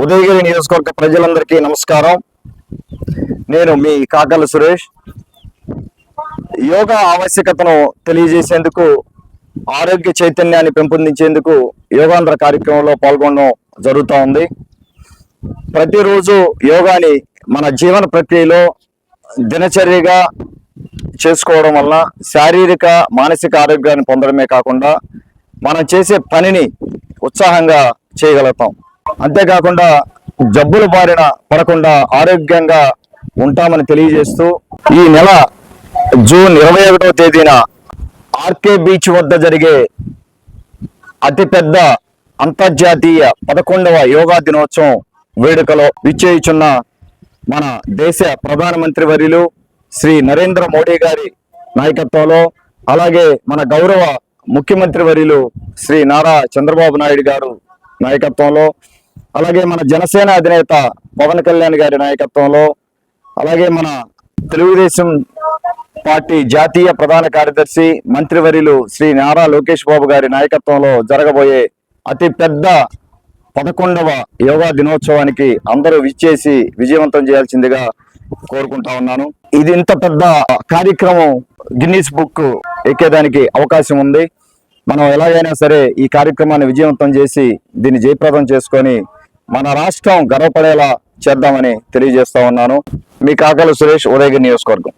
ఉదయగిరి నియోజకవర్గ ప్రజలందరికీ నమస్కారం. నేను మీ కాకల సురేష్. యోగా ఆవశ్యకతను తెలియజేసేందుకు ఆరోగ్య చైతన్యాన్ని పెంపొందించేందుకు యోగాంధ్ర కార్యక్రమంలో పాల్గొనడం జరుగుతూ ఉంది. ప్రతిరోజు యోగాని మన జీవన ప్రక్రియలో దినచర్యగా చేసుకోవడం వలన శారీరక మానసిక ఆరోగ్యాన్ని పొందడమే కాకుండా మనం చేసే పనిని ఉత్సాహంగా చేయగలుగుతాం. అంతేకాకుండా జబ్బులు బారిన పడకుండా ఆరోగ్యంగా ఉంటామని తెలియజేస్తూ ఈ నెల జూన్ ఇరవై ఒకటో తేదీన ఆర్కే బీచ్ వద్ద జరిగే అతిపెద్ద అంతర్జాతీయ పదకొండవ యోగా దినోత్సవం వేడుకలో విచ్చేయుచున్న మన దేశ ప్రధానమంత్రి వర్యులు శ్రీ నరేంద్ర మోడీ గారి నాయకత్వంలో అలాగే మన గౌరవ ముఖ్యమంత్రి వర్యులు శ్రీ నారా చంద్రబాబు నాయుడు గారు నాయకత్వంలో అలాగే మన జనసేన అధినేత పవన్ కళ్యాణ్ గారి నాయకత్వంలో అలాగే మన తెలుగుదేశం పార్టీ జాతీయ ప్రధాన కార్యదర్శి మంత్రివర్యులు శ్రీ నారా లోకేష్ బాబు గారి నాయకత్వంలో జరగబోయే అతి పెద్ద పదకొండవ యోగా దినోత్సవానికి అందరూ విచ్చేసి విజయవంతం చేయాల్సిందిగా కోరుకుంటా ఉన్నాను. ఇది ఇంత పెద్ద కార్యక్రమం గిన్నీస్ బుక్ ఎక్కేదానికి అవకాశం ఉంది. మనం ఎలాగైనా సరే ఈ కార్యక్రమాన్ని విజయవంతం చేసి దీన్ని జయప్రదం చేసుకొని మన రాష్ట్రం గర్వపడేలా చేద్దామని తెలియజేస్తా ఉన్నాను. మీ కాకల సురేష్ ఉదయగిరి నియోజకవర్గం.